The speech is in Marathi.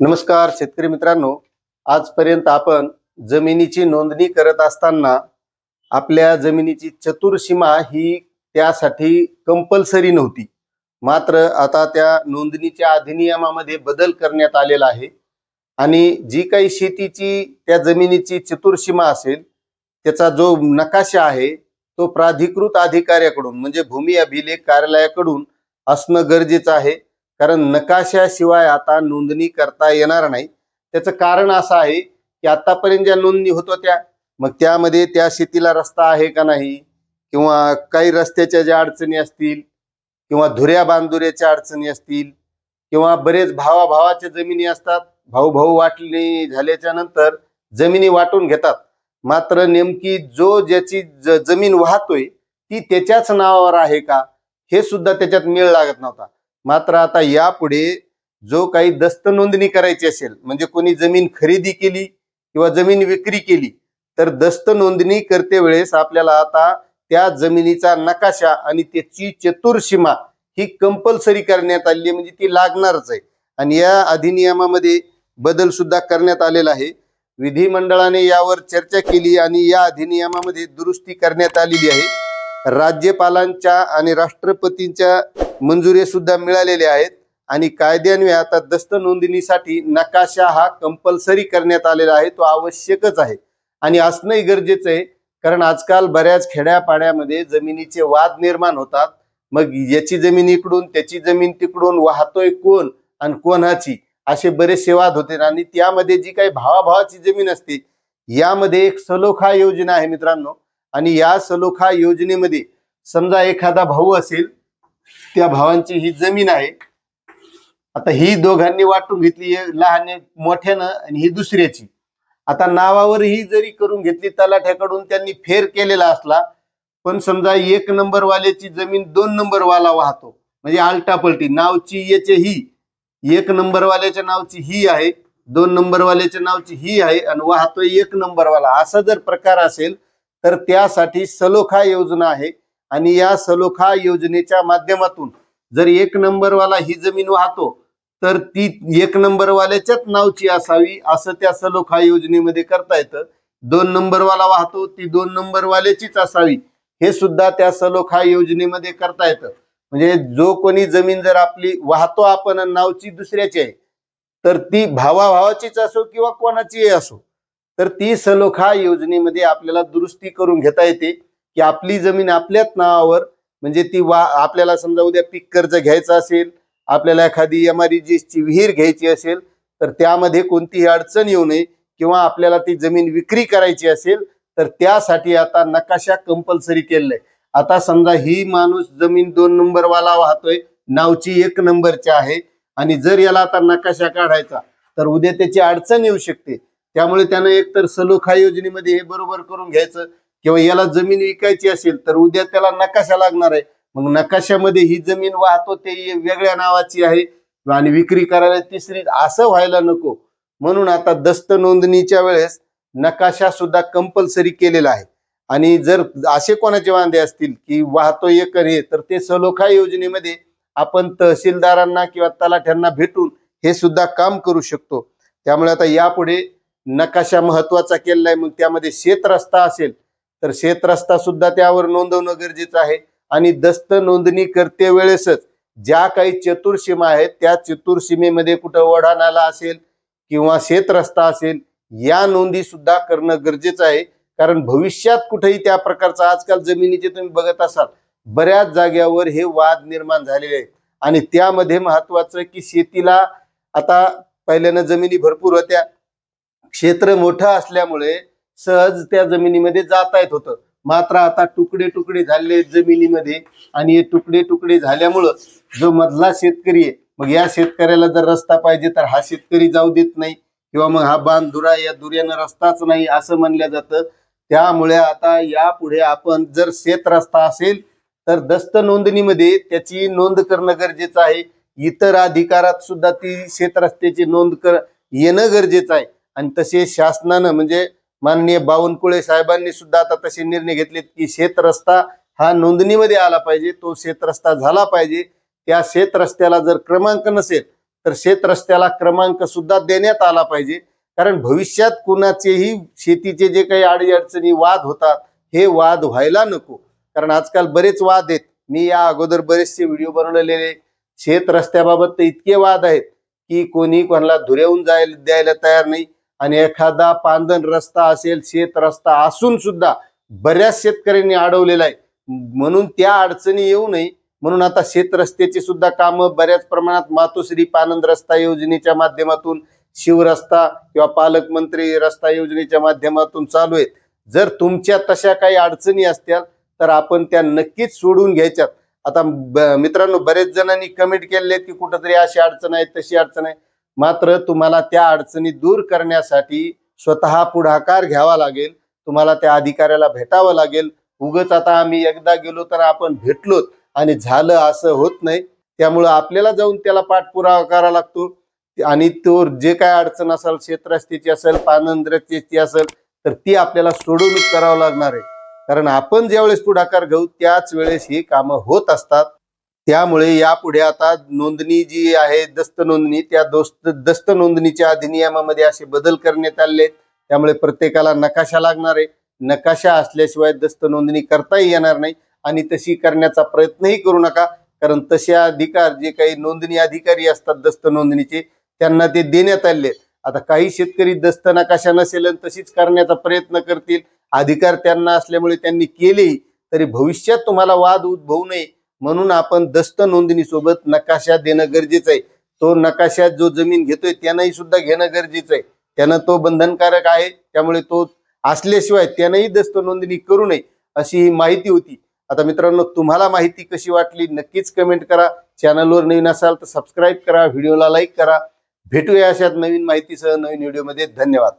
नमस्कार शेतकरी मित्रांनो. आजपर्यंत आपण जमिनीची नोंदणी करत असताना आपल्या जमिनीची चतुर्सीमा ही त्यासाठी कंपल्सरी नव्हती. मात्र आता त्या नोंदणीच्या अधिनियमामध्ये बदल करण्यात आलेला आहे. आणि जी काही शेतीची त्या जमिनीची चतुर्सीमा असेल त्याचा जो नकाशा आहे तो प्राधिकृत अधिकाऱ्याकडून म्हणजे भूमी अभिलेख कार्यालयाकडून असणं गरजेचं आहे. कारण नकाशाशिवाय आता नोंदणी करता येणार नाही. त्याचं कारण असं आहे की आतापर्यंत ज्या नोंदणी होत होत्या मग त्यामध्ये त्या शेतीला रस्ता आहे का नाही? किंवा काही रस्त्याच्या ज्या अडचणी असतील किंवा धुऱ्या बांधुऱ्याच्या अडचणी असतील किंवा बरेच भावाभावाच्या जमिनी असतात भाऊ भाऊ वाटणी झाल्याच्यानंतर जमिनी वाटून घेतात. मात्र नेमकी जो ज्याची जमीन वाहतोय ती त्याच्याच नावावर आहे का? हे सुद्धा त्याच्यात मेळ लागत नव्हता. मात्र आता यापुढे जो काही दस्त नोंदणी करायची असेल म्हणजे कोणी जमीन खरेदी केली किंवा जमीन विक्री केली तर दस्त नोंदणी करते वेळेस आपल्याला आता त्या जमिनीचा नकाशा आणि त्याची चतुर्सीमा ही कंपल्सरी करण्यात आली आहे म्हणजे ती लागणारच आहे. आणि या अधिनियमामध्ये बदल सुद्धा करण्यात आलेला आहे. विधिमंडळाने यावर चर्चा केली आणि या अधिनियमामध्ये दुरुस्ती करण्यात आलेली आहे. राज्यपालांच्या आणि राष्ट्रपतींच्या मंजुरी सुद्धा मिळालेल्या आहेत. आणि कायद्यान्वये आता दस्त नोंदणीसाठी नकाशा हा कंपल्सरी करण्यात आलेला आहे. तो आवश्यकच आहे. आणि असणंही गरजेचं आहे. कारण आजकाल बऱ्याच खेड्यापाड्यामध्ये जमिनीचे वाद निर्माण होतात. मग याची जमीन इकडून त्याची जमीन तिकडून वाहतोय कोण आणि कोणाची असे बरेचसे वाद होते. आणि त्यामध्ये जी काही भावाभावाची जमीन असते यामध्ये एक सलोखा योजना आहे मित्रांनो. आणि या सलोखा योजनेमध्ये समजा एखादा भाऊ असेल त्या भावांची ही जमीन आहे. आता ही दोघांनी वाटून घेतली लहान मोठ्यानं आणि ही दुसऱ्याची. आता नावावर ही जरी करून घेतली तलाठ्याकडून त्यांनी फेर केलेला असला पण समजा एक नंबर वाल्याची जमीन दोन नंबर वाला वाहतो. म्हणजे आलटापलटी नावची याचे ही एक नंबर वाल्याच्या नावची ही आहे दोन नंबर वाल्याच्या नावची ही आहे आणि वाहतोय एक नंबर वाला असा जर प्रकार असेल तर त्यासाठी सलोखा योजना आहे. आणि या सलोखा योजनेच्या माध्यमातून जर एक नंबरवाला ही जमीन वाहतो तर ती एक नंबरवाल्याच्याच नावची असावी असं त्या सलोखा योजनेमध्ये करता येतं. दोन नंबरवाला वाहतो ती दोन नंबरवाल्याचीच असावी हे सुद्धा त्या सलोखा योजनेमध्ये करता येतं. म्हणजे जो कोणी जमीन जर आपली वाहतो आपण नावची दुसऱ्याची आहे तर ती भावाभावाचीच असो किंवा कोणाचीही असो तर ती सलोखा योजनेमध्ये आपल्याला दुरुस्ती करून घेता येते. की आपली जमीन आपल्याच नावावर म्हणजे ती वा आपल्याला समजा उद्या पीक कर्ज घ्यायचं असेल आपल्याला एखादी एम आर ची विहीर घ्यायची असेल तर त्यामध्ये कोणतीही अडचण येऊ नये किंवा आपल्याला ती जमीन विक्री करायची असेल तर त्यासाठी आता नकाशा कंपल्सरी केलेला आता समजा ही माणूस जमीन दोन नंबरवाला वाहतोय नावची एक नंबरची आहे आणि जर याला आता नकाशा काढायचा तर उद्या त्याची अडचण येऊ शकते. त्यामुळे त्यानं एकतर सलोखा योजनेमध्ये हे बरोबर करून घ्यायचं किंवा याला जमीन विकायची असेल तर उद्या त्याला नकाशा लागणार आहे. मग नकाशामध्ये ही जमीन वाहतो ते वेगळ्या नावाची आहे. आणि विक्री करायला तिसरी असं व्हायला नको. म्हणून आता दस्त नोंदणीच्या वेळेस नकाशा सुद्धा कंपल्सरी केलेला आहे. आणि जर असे कोणाचे वांदे असतील की वाहतो एकर हे तर ते सलोखा योजनेमध्ये आपण तहसीलदारांना किंवा तलाठ्यांना भेटून हे सुद्धा काम करू शकतो. त्यामुळे आता यापुढे नकाशा महत्त्वाचा केलेला आहे. मग त्यामध्ये शेत रस्ता असेल तर शेत रस्ता सुद्धा त्यावर नोंदवणं गरजेचं आहे. आणि दस्त नोंदणी करते वेळेसच ज्या काही चतुर्सीमा आहेत त्या चतुर्सीमेमध्ये कुठं ओढा नाला असेल किंवा शेत रस्ता असेल या नोंदी सुद्धा करणं गरजेचं आहे. कारण भविष्यात कुठेही त्या प्रकारचा आजकाल जमिनीचे तुम्ही बघत असाल बऱ्याच जाग्यावर हे वाद निर्माण झालेले आहेत. आणि त्यामध्ये महत्वाचं की शेतीला आता पहिल्यानं जमिनी भरपूर होत्या. क्षेत्र मोठं असल्यामुळे सहज त्या जमिनीमध्ये जाता येत होतं. मात्र आता तुकडे तुकडे झाले जमिनीमध्ये आणि हे तुकडे तुकडे झाल्यामुळं जो मधला शेतकरी आहे मग या शेतकऱ्याला जर रस्ता पाहिजे तर हा शेतकरी जाऊ देत नाही किंवा मग हा बांध दुरा या दुर्यानं रस्ताच नाही असं म्हणलं जातं. त्यामुळे आता यापुढे आपण जर शेत रस्ता असेल तर दस्त नोंदणीमध्ये त्याची नोंद करणं गरजेचं आहे. इतर अधिकारात सुद्धा ती शेत रस्त्याची नोंद कर येणं गरजेचं आहे. आणि तसे शासनानं म्हणजे माननीय बावनकुळे साहेबांनी सुद्धा आता तसे निर्णय घेतलेत की शेत रस्ता हा नोंदणीमध्ये आला पाहिजे तो शेत रस्ता झाला पाहिजे. त्या शेत रस्त्याला जर क्रमांक नसेल तर शेत रस्त्याला क्रमांक सुद्धा देण्यात आला पाहिजे. कारण भविष्यात कुणाचेही शेतीचे जे काही अडीअडचणी वाद होतात हे वाद व्हायला नको. कारण आजकाल बरेच वाद आहेत. मी या अगोदर बरेचसे व्हिडिओ बनवलेले. शेत रस्त्याबाबत तर इतके वाद आहेत की कोणी कोणाला धुऱ्याहून जायला द्यायला तयार नाही. आणि एखादा पांदन रस्ता असेल शेत रस्ता असून सुद्धा बऱ्याच शेतकऱ्यांनी अडवलेला आहे. म्हणून त्या अडचणी येऊ नये. म्हणून आता शेत रस्त्याची सुद्धा कामं बऱ्याच प्रमाणात मातोश्री पानंद रस्ता योजनेच्या माध्यमातून शिवरस्ता किंवा पालकमंत्री रस्ता योजनेच्या माध्यमातून चालू आहेत. जर तुमच्या तशा काही अडचणी असतील तर आपण त्या नक्कीच सोडून घ्यायच्यात. आता मित्रांनो बरेच जणांनी कमेंट केलेले आहेत की कुठंतरी अशी अडचण आहे तशी अडचण आहे. मात्र तुम्हाला त्या अडचणी दूर करण्यासाठी स्वतः पुढाकार घ्यावा लागेल. तुम्हाला त्या अधिकाऱ्याला भेटावं लागेल. उगच आता आम्ही एकदा गेलो तर आपण भेटलोत आणि झालं असं होत नाही. त्यामुळं आपल्याला जाऊन त्याला पाठपुरावा करावा लागतो. आणि तो जे काय अडचण असेल क्षेत्रस्थिती असेल पानंद असेल तर ती आपल्याला सोडवणूक करावं लागणार आहे. कारण आपण ज्यावेळेस पुढाकार घेऊ त्याच वेळेस ही कामं होत असतात. त्यामुळे यापुढे आता नोंदणी जी आहे दस्त नोंदणी त्या दोस्त दस्त नोंदणीच्या अधिनियमामध्ये असे बदल करण्यात आले त्यामुळे प्रत्येकाला नकाशा लागणार आहे. नकाशा असल्याशिवाय दस्त नोंदणी करताही येणार नाही आणि तशी करण्याचा प्रयत्नही करू नका. कारण तसे अधिकार जे काही नोंदणी अधिकारी असतात दस्त नोंदणीचे त्यांना ते देण्यात आले आता काही शेतकरी दस्त नकाशा नसेल तशीच करण्याचा प्रयत्न करतील. अधिकार त्यांना असल्यामुळे त्यांनी केलेही तरी भविष्यात तुम्हाला वाद उद्भवू नये. म्हणून आपण दस्त नोंदणी सोबत नकाशा देणं गरजेचं आहे. तो नकाशा जो जमीन घेतोय त्यांनाही सुद्धा घेणं गरजेचं आहे. त्यानं तो बंधनकारक आहे त्यामुळे तो असल्याशिवाय त्यानंही दस्त नोंदणी करू नये अशी ही माहिती होती. आता मित्रांनो तुम्हाला माहिती कशी वाटली नक्कीच कमेंट करा. चॅनलवर नवीन असाल तर सबस्क्राईब करा व्हिडिओला लाईक करा. भेटूया अशात नवीन माहितीसह नवीन व्हिडिओमध्ये. धन्यवाद.